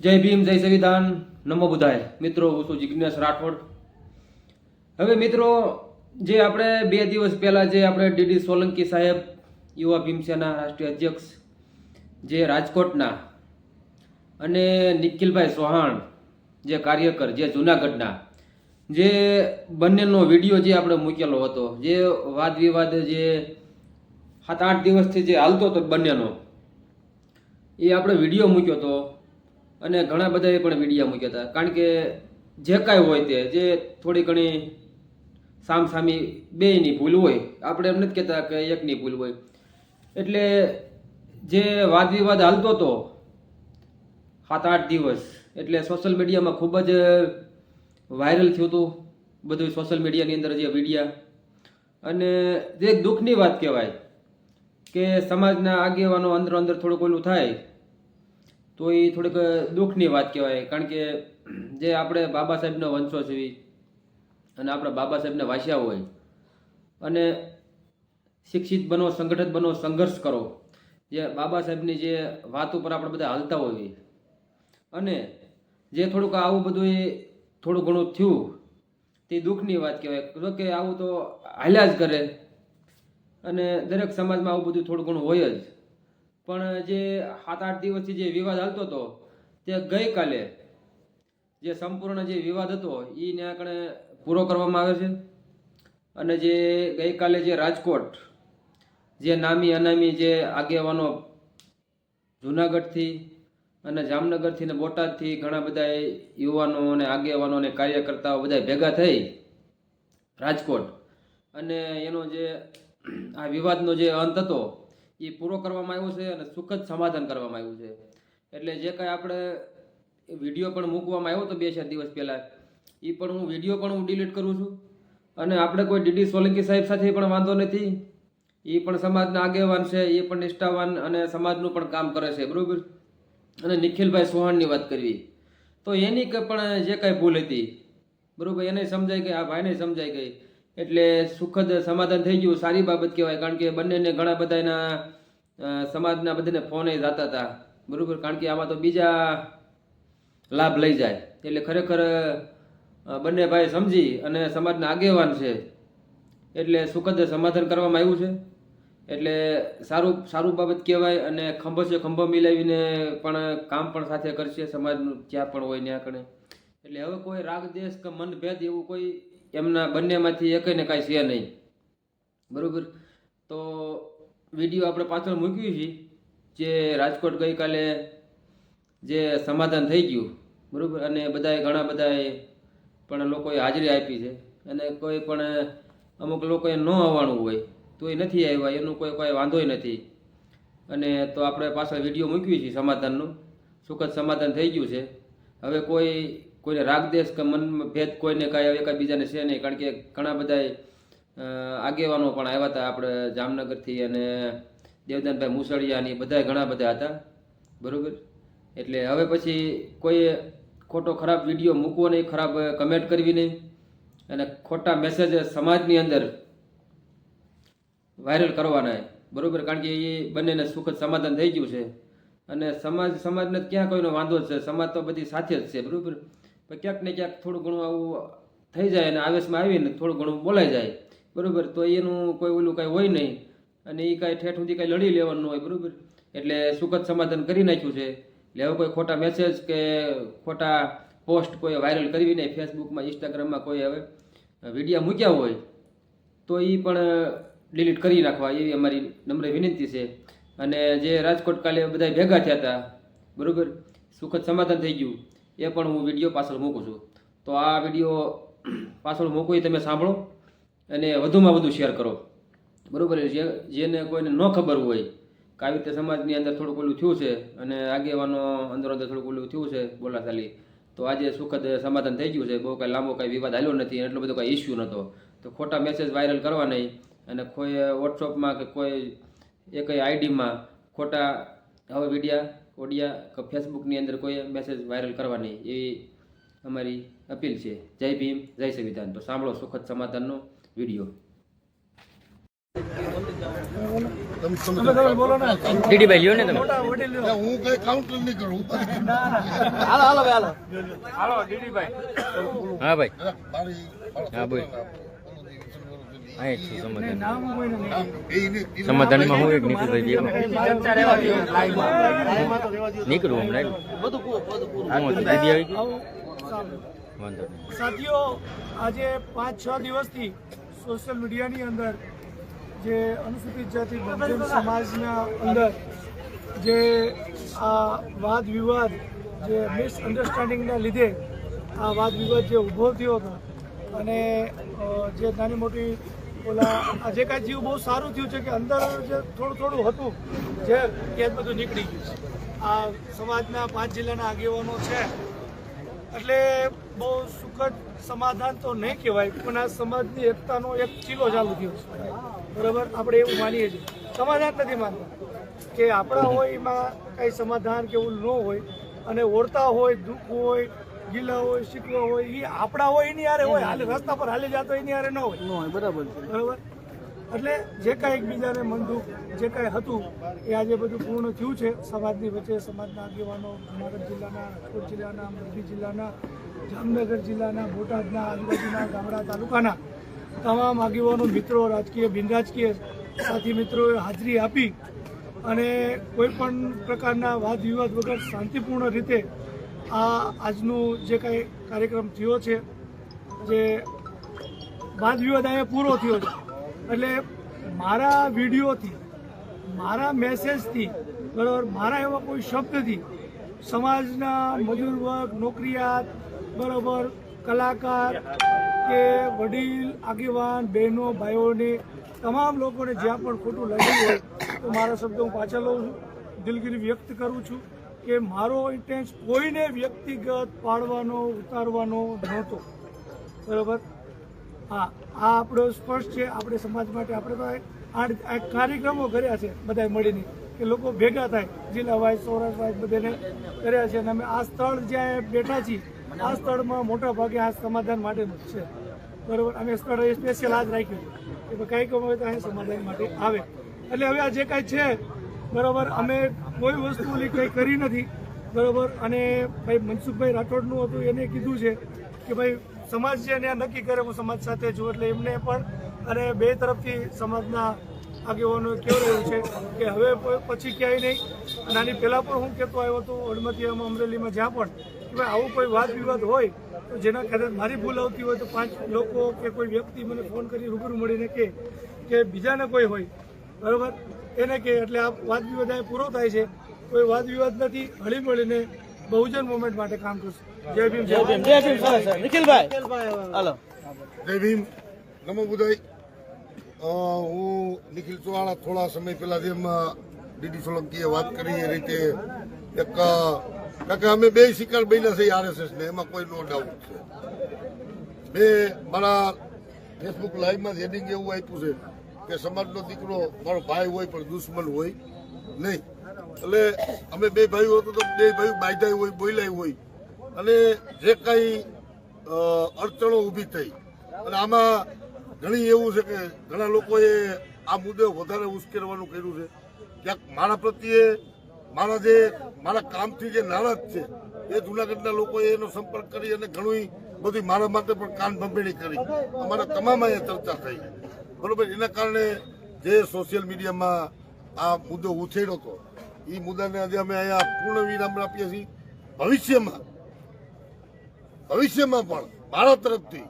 જય ભીમ, જય સંવિધાન. નમો બુધાય. મિત્રો, હું છું જિજ્ઞેશ રાઠોડ. હવે મિત્રો, જે આપણે બે દિવસ પહેલાં જે આપણે ડીડી સોલંકી સાહેબ, યુવા ભીમસેના રાષ્ટ્રીય અધ્યક્ષ, જે રાજકોટના અને નિખિલભાઈ ચૌહાણ, જે કાર્યકર, જે જુનાગઢના, જે બંનેનો વીડિયો જે આપણે મૂકેલો હતો, જે વાદ વિવાદ જે સાત આઠ દિવસથી જે હાલતો હતો બંનેનો, એ આપણે વીડિયો મૂક્યો હતો. અને ઘણા બધાએ પણ મીડિયા મૂક્યા હતા. કારણ કે જે કાંઈ હોય તે, જે થોડી ઘણી સામસામી બેયની ભૂલ હોય, આપણે એમ નથી કહેતા કે એકની ભૂલ હોય. એટલે જે વાદ વિવાદ હાલતો હતો સાત આઠ દિવસ, એટલે સોશિયલ મીડિયામાં ખૂબ જ વાયરલ થયું હતું, બધું સોશિયલ મીડિયાની અંદર જે વિડીયા અને જે દુઃખની વાત કહેવાય, કે સમાજના આગેવાનો અંદર અંદર થોડુંક ઓલું થાય તો એ થોડીક દુઃખની વાત કહેવાય. કારણ કે, જે આપણે બાબા સાહેબનો વંશો છે અને આપણે બાબા સાહેબને વાંચ્યા હોય, અને શિક્ષિત બનો, સંગઠિત બનો, સંઘર્ષ કરો, જે બાબા સાહેબની જે વાત ઉપર આપણે બધા હાલતા હોઈએ. અને જે થોડુંક આવું બધું એ થોડું ઘણું થયું, તે દુઃખની વાત કહેવાય. કે આવું તો હાલ્યા જ કરે. અને દરેક સમાજમાં આવું બધું થોડું ઘણું હોય જ. પણ જે સાત આઠ દિવસથી જે વિવાદ હાલતો હતો, તે ગઈકાલે જે સંપૂર્ણ જે વિવાદ હતો એ ત્યાં કણે પૂરો કરવામાં આવે છે. અને જે ગઈકાલે જે રાજકોટ, જે નામી અનામી જે આગેવાનો જુનાગઢથી અને જામનગરથી ને બોટાદથી ઘણા બધા યુવાનો અને આગેવાનો અને કાર્યકર્તાઓ બધા ભેગા થઈ રાજકોટ. અને એનો જે આ વિવાદનો જે અંત હતો એ પૂરો કરવામાં આવ્યો છે અને સુખદ સમાધાન કરવામાં આવ્યું છે. એટલે જે કાંઈ આપણે વીડિયો પણ મૂકવામાં આવ્યો હતો બે ચાર દિવસ પહેલાં એ પણ હું વીડિયો પણ હું ડિલીટ કરું છું. અને આપણે કોઈ ડીડી સોલંકી સાહેબ સાથે પણ વાંધો નથી. એ પણ સમાજના આગેવાન છે એ પણ નિષ્ઠાવાન અને સમાજનું પણ કામ કરે છે, બરોબર? અને નિખિલભાઈ સોહાણની વાત કરવી. તો એની પણ જે કાંઈ ભૂલ હતી, બરોબર? એને સમજાઈ ગઈ, આ ભાઈને સમજાઈ ગઈ. એટલે સુખદ સમાધાન થઈ ગયું. સારી બાબત કહેવાય. કારણ કે બંનેને ઘણા બધા એના સમાજના બધાને ફોન જતા હતા. બરાબર? કારણ કે આમાં તો બીજા લાભ લઈ જાય. એટલે ખરેખર બંને ભાઈ સમજી અને સમાજના આગેવાન છે. એટલે સુખદ સમાધાન કરવામાં આવ્યું છે. એટલે સારું સારું બાબત કહેવાય અને ખંભો છે ખંભો મિલાવીને પણ કામ પણ સાથે કરશે. સમાજનું, જ્યાં પણ હોય ત્યાં કણે. એટલે હવે કોઈ રાગ દેશ કે મનભેદ એવું કોઈ એમના બંનેમાંથી એકને કાંઈ છે નહીં. બરાબર? તો વીડિયો આપણે પાછળ મૂક્યું છે, જે રાજકોટ ગઈકાલે જે સમાધાન થઈ ગયું, બરાબર? અને બધાએ ઘણા બધાએ પણ લોકોએ હાજરી આપી છે. અને કોઈ પણ અમુક લોકોએ ન આવવાનું હોય તો એ નથી આવ્યા, એનું કોઈ કોઈ વાંધોય નથી. અને તો આપણે પાછળ વીડિયો મૂક્યું છે સમાધાનનું. સુખદ સમાધાન થઈ ગયું છે? હવે કોઈ કોઈને રાગદેશ કે મન ભેદ કોઈને કાંઈ હવે કાંઈ બીજાને છે નહીં. કારણ કે ઘણા બધા આગેવાનો પણ આવ્યા હતા આપણે જામનગરથી અને દેવદાનભાઈ મુસળિયાની બધા ઘણા બધા હતા. બરાબર? એટલે હવે પછી કોઈ ખોટો ખરાબ વીડિયો મૂકવો નહીં, ખરાબ કમેન્ટ કરવી નહીં. અને ખોટા મેસેજ સમાજની અંદર વાયરલ કરવાના. બરાબર? કારણ કે એ બંનેને સુખદ સમાધાન થઈ ગયું છે. અને સમાજ, સમાજને ક્યાં કોઈનો વાંધો છે? સમાજ તો બધી સાથે જ છે. બરોબર? પણ ક્યાંક ને ક્યાંક થોડું ઘણું આવું થઈ જાય અને આવેશમાં આવીને થોડું ઘણું બોલાઈ જાય. બરાબર? તો એનું કોઈ ઓલું કાંઈ હોય નહીં. અને એ કાંઈ ઠેઠ સુધી કાંઈ લડી લેવાનું હોય, બરાબર? એટલે સુખદ સમાધાન કરી નાખ્યું છે. એટલે હવે કોઈ ખોટા મેસેજ કે ખોટા પોસ્ટ કોઈ વાયરલ કરવી નહીં. ફેસબુકમાં ઇન્સ્ટાગ્રામમાં કોઈ હવે વિડીયા મૂક્યા હોય, તો એ પણ ડિલીટ કરી નાખવા. એવી અમારી નમ્ર વિનંતી છે. અને જે રાજકોટ કાલે બધા ભેગા થયા હતા, બરાબર? સુખદ સમાધાન થઈ ગયું. એ પણ હું વીડિયો પાછળ મૂકું છું. તો આ વીડિયો પાછળ મૂકું એ તમે સાંભળો અને વધુમાં વધુ શેર કરો. બરાબર જે જેને કોઈને ન ખબર હોય કે આવી રીતે સમાજની અંદર થોડું પેલું થયું છે અને આગેવાનો અંદર અંદર થોડું ઓલું થયું છે બોલાચાલી, તો આજે સુખદ સમાધાન થઈ ગયું છે. બહુ કાંઈ લાંબો કાંઈ વિવાદ આવ્યો નથી, એટલો બધો કાંઈ ઇસ્યુ નહોતો. તો ખોટા મેસેજ વાયરલ કરવા નહીં અને કોઈ વોટ્સઅપમાં કે કોઈ એકય આઈડીમાં ખોટા હવે વિડીયા ઓડિયા ફેસબુકની અંદર કોઈ મેસેજ વાયરલ કરવા નહીં એવી અમારી અપીલ છે. જય ભીમ જય સંવિધાન. તો સાંભળો સુખદ સમાધાનનો વીડિયો. લ્યો ને તમે. હું કઈ કાઉન્ટર નહીં કરું. હાલો હાલો ભાઈ હા ભાઈ. હા, બોલ. સમાધાનમાં હું એક નીકળું હમણાં દીદી આવી ગઈ? સાથીઓ આજે પાંચ છ દિવસથી સોશિયલ મીડિયાની અંદર જે અનુસૂચિત જાતિ બહુજન સમાજના અંદર જે આ વાદ વિવાદ જે મિસઅન્ડરસ્ટેન્ડિંગના લીધે આ વાદ વિવાદ જે ઊભો થયો હતો અને જે નાની મોટી ઓલા આ જે કાંઈ જીવ બહુ સારું થયું છે કે અંદર જે થોડું થોડું હતું, જે કેદ બધું નીકળી ગયું છે. આ સમાજના પાંચ જિલ્લાના આગેવાનો છે. એટલે બહુ સુખદ સમાધાન તો નહીં કહેવાય, પણ આ સમાજની એકતાનો એક ચીલો ચાલુ થયો છે. બરાબર? આપણે એવું માનીએ છીએ. સમાધાન નથી માનતા. કે આપણા હોય એમાં કાંઈ સમાધાન કે એવું ન હોય, અને ઓળતા હોય, દુઃખ હોય ગીલા હોય શીખવા હોય એ આપણા હોય એની હારે હોય. હાલે રસ્તા પર હાલી જતો એની હારે ન હોય. બરાબર બરાબર? એટલે જે કાંઈ એકબીજાને મન દુઃખ જે કાંઈ હતું એ આજે બધું પૂર્ણ થયું છે. સમાજની વચ્ચે સમાજના આગેવાનો જુનાગઢ જિલ્લાના રાજકોટ જિલ્લાના મોરબી જિલ્લાના જામનગર જિલ્લાના બોટાદના આજુબાજુના ગામડા તાલુકાના તમામ આગેવાનો મિત્રો રાજકીય બિનરાજકીય સાથી મિત્રોએ હાજરી આપી અને કોઈ પણ પ્રકારના વાદ વિવાદ વગર શાંતિપૂર્ણ રીતે આ આજનું જે કાંઈ કાર્યક્રમ થયો છે, જે વાદ વિવાદ અહીંયા પૂરો થયો છે. એટલે મારા વિડીયોથી, મારા મેસેજથી, બરાબર, મારા એવા કોઈ શબ્દથી સમાજના મજૂર વર્ગ, નોકરિયાત, બરાબર, કલાકાર કે વડીલ, આગેવાન, બહેનો, ભાઈઓને, તમામ લોકોને જ્યાં પણ ખોટું લાગ્યું હોય તો મારા શબ્દો હું પાછા લઉં છું. દિલગીરી વ્યક્ત કરું છું. કે મારો ઇન્ટેન્સ કોઈને વ્યક્તિગત પાડવાનો, ઉતારવાનો નહોતો. બરાબર? હા, આ આપણો સ્પષ્ટ છે. આપણે સમાજ માટે આપણે તો આ કાર્યક્રમો કર્યા છે બધા મળીને, કે લોકો ભેગા થાય. જિલ્લા વાઇઝ, સૌરાષ્ટ્ર વાઇઝ બધાને કર્યા છે અને અમે આ સ્થળ જ્યાં બેઠા છીએ, આ સ્થળમાં મોટા ભાગે આ સમાધાન માટેનું છે. બરાબર? અમે સ્થળ સ્પેશિયલ આજ રાખ્યું કે કંઈક હોય તો અહીં સમાધાન માટે આવે. એટલે હવે આ જે કાંઈ છે બરાબર, અમે કોઈ વસ્તુ કંઈ કરી નથી, બરાબર? અને ભાઈ મનસુખભાઈ રાઠોડનું હતું, એને કીધું છે કે ભાઈ સમાજ છે એને નક્કી કરે, હું સમાજ સાથે છું. એટલે એમને પણ અને બે તરફથી સમાજના આગેવાનો કહેવાયું છે કે હવે પછી ક્યાંય નહીં. અને આની પહેલાં પણ હું કહેતો આવ્યો હતો અડમતિયામાં અમરેલીમાં જ્યાં પણ, કે ભાઈ આવું કોઈ વાદ વિવાદ હોય, તો જેના કદાચ મારી ભૂલ આવતી હોય તો પાંચ લોકો કે કોઈ વ્યક્તિ મને ફોન કરી રૂબરૂ મળીને કે બીજાને કોઈ હોય, બરાબર? એને કે એટલે આ વાદ વિવાદ અહીં પૂરો થાય છે. કોઈ વાદ વિવાદ નથી. હળી મળીને બહુજન મુવમેન્ટ માટે કામ કરશું. જય ભીમ જય ભીમ જય ભીમ નિખિલભાઈ. હાલો. જય ભીમ. નમો બુધાઈ. હું નિખિલ ચૌહાણ થોડા સમય પહેલા જેમ ડીડી સોલંકીએ વાત કરી એ રીતે એક કારણ અમે બે શિકાર બન્યા છે આરએસએસ ને એમાં કોઈ નો ડાઉટ છે. બે મારા ફેસબુક લાઈવમાં હેડિંગ એવું આપ્યું છે. કે સમાજનો દીકરો મારો ભાઈ હોય પણ દુશ્મન હોય નહીં. એટલે અમે બે ભાઈઓ હતો તો બે ભાઈઓ બાંધાય હોય, બોલાય હોય. અને જે કાંઈ અડચણો ઊભી થઈ. અને આમાં ઘણી એવું છે કે ઘણા લોકોએ આ મુદ્દે વધારે ઉશ્કેરવાનું કર્યું છે. ક્યાંક મારા પ્રત્યે, મારા જે, મારા કામથી જે નારાજ છે, એ જુનાગઢના લોકોએ એનો સંપર્ક કરી અને ઘણું બધી મારા માટે પણ કાન ભંભેણી કરી. અમારા તમામ અહીંયા ચર્ચા થઈ. બરોબર, એના કારણે જે સોશિયલ મીડિયામાં આ મુદ્દો ઉછેર્યો હતો એ મુદ્દાને આજે અમે અહીંયા પૂર્ણ વિરામ આપીએ છીએ. ભવિષ્યમાં ભવિષ્યમાં પણ મારા તરફથી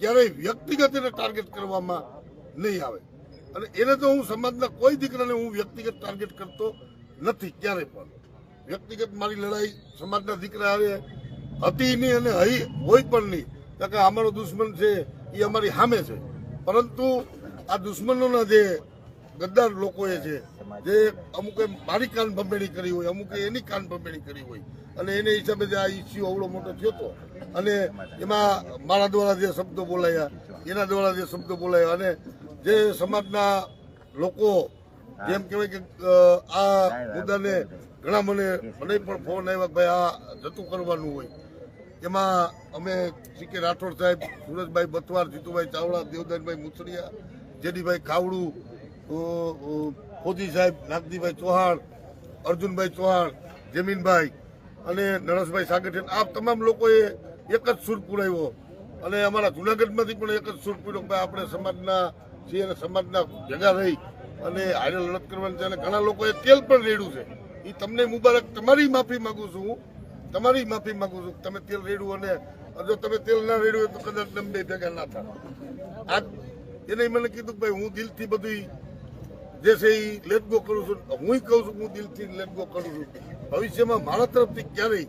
ક્યારેય વ્યક્તિગત એને ટાર્ગેટ કરવામાં નહીં આવે. અને એને તો હું સમાજના કોઈ દીકરાને હું વ્યક્તિગત ટાર્ગેટ કરતો નથી ક્યારેય પણ. વ્યક્તિગત મારી લડાઈ સમાજના દીકરા આવે હતી નહીં અને હઈ હોય પણ નહીં. કારણ કે અમારો દુશ્મન છે એ અમારી સામે છે. પરંતુ આ દુશ્મનોના જે ગદ્દાર લોકોએ છે, જે અમુકે મારી કાન ભંભેણી કરી હોય, અમુકે એની કાન ભંભેણી કરી હોય, અને એને હિસાબે જે આ ઇસ્યુ અવળો મોટો થયો હતો અને એમાં મારા દ્વારા જે શબ્દો બોલાયા, એના દ્વારા જે શબ્દો બોલાયા, અને જે સમાજના લોકો, જેમ કહેવાય કે આ મુદ્દાને ઘણા મને મને પણ ફોન આવ્યા ભાઈ આ જતું કરવાનું હોય. એમાં અમે સી કે રાઠોડ સાહેબ, સુરજભાઈ બતવાર જીતુભાઈ ચાવડા, દેવદાનભાઈ મુસળિયા જેડીભાઈ ખાવડું ફોજી સાહેબ નાગજીભાઈ ચૌહાણ, અર્જુનભાઈ ચૌહાણ, જમીનભાઈ અને નરેશભાઈ સાગઠિયા આ તમામ લોકોએ એક જ સુર પુરાવ્યો. અને અમારા જુનાગઢમાંથી પણ એક જ સુર પૂર્યો કે આપણે સમાજના છીએ અને સમાજના ભેગા રહી અને હારે લડત કરવાની છે અને ઘણા લોકોએ તેલ પણ રેડ્યું છે. એ તમને મુબારક, તમારી માફી માંગુ છું તમારી માફી માંગુ છું તમે તેલ રેડ્યું અને જો તમે તેલ ના રેડ્યું તો કદાચ તમે ભેગા ના થાય. આ એને મને કીધું ભાઈ, હું દિલથી બધું જે છે એ લેટ ગો કરું છું. હું કહું છું હું દિલથી લેટ ગો કરું છું. ભવિષ્યમાં મારા તરફથી ક્યારેય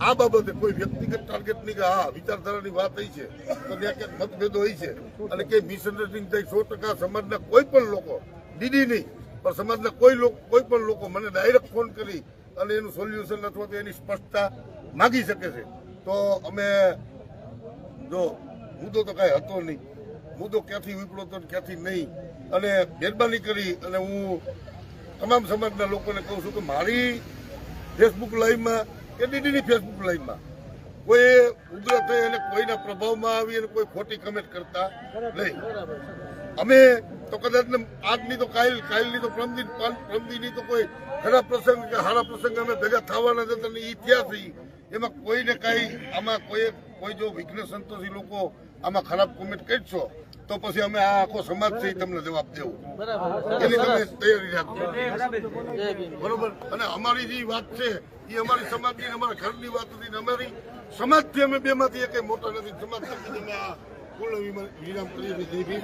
આ બાબતે કોઈ વ્યક્તિગત ટાર્ગેટ નહીં કે હા, વિચારધારાની વાત થઈ છે. તો ત્યાં ક્યાંક મતભેદો હોય છે. અને કે મિસઅન્ડરસ્ટેન્ડિંગ થાય, સો ટકા સમાજના કોઈ પણ લોકો દીદી નહીં, પણ સમાજના કોઈ લોકો, કોઈ પણ લોકો મને ડાયરેક્ટ ફોન કરી અને એનું સોલ્યુશન અથવા તો એની સ્પષ્ટતા માગી શકે છે. તો અમે, જો, મુદ્દો તો કાંઈ હતો નહીં. મુદ્દો ક્યાંથી ઉપડો તો ક્યાંથી નહીં. અને મહેરબાની કરી અને હું તમામ સમાજના લોકોને કહું છું કે મારી ફેસબુક લાઈવમાં, કે ડીડીની ફેસબુક લાઈવમાં, કોઈ ઉગ્ર થઈ અને કોઈના પ્રભાવમાં આવી અને કોઈ ખોટી કમેન્ટ કરતા નહીં. અમે તો કદાચ આજની તો કાલ, કાલની તો પ્રમદી પ્રમદીની તો કોઈ ખરાબ પ્રસંગ, કે સારા પ્રસંગ અમે ભેગા થવાના હતા ઇતિહાસ એમાં કોઈને કાંઈ, આમાં કોઈ કોઈ જો વિઘ્ન સંતોષી લોકો આમાં ખરાબ કોમેન્ટ કરશો તો પછી અમે આ આખો સમાજ છે એ તમને જવાબ દેવું. એની તમે તૈયારી રાખજો. બરોબર? અને અમારી જે વાત છે એ અમારી સમાજની અને અમારા ઘરની વાત હતી ને અમારી સમાજથી અમે બે માંથી એક મોટા નથી. સમાજ થકી અમે આ પૂર્ણ વિરામ- કરીએ જય ભીમ.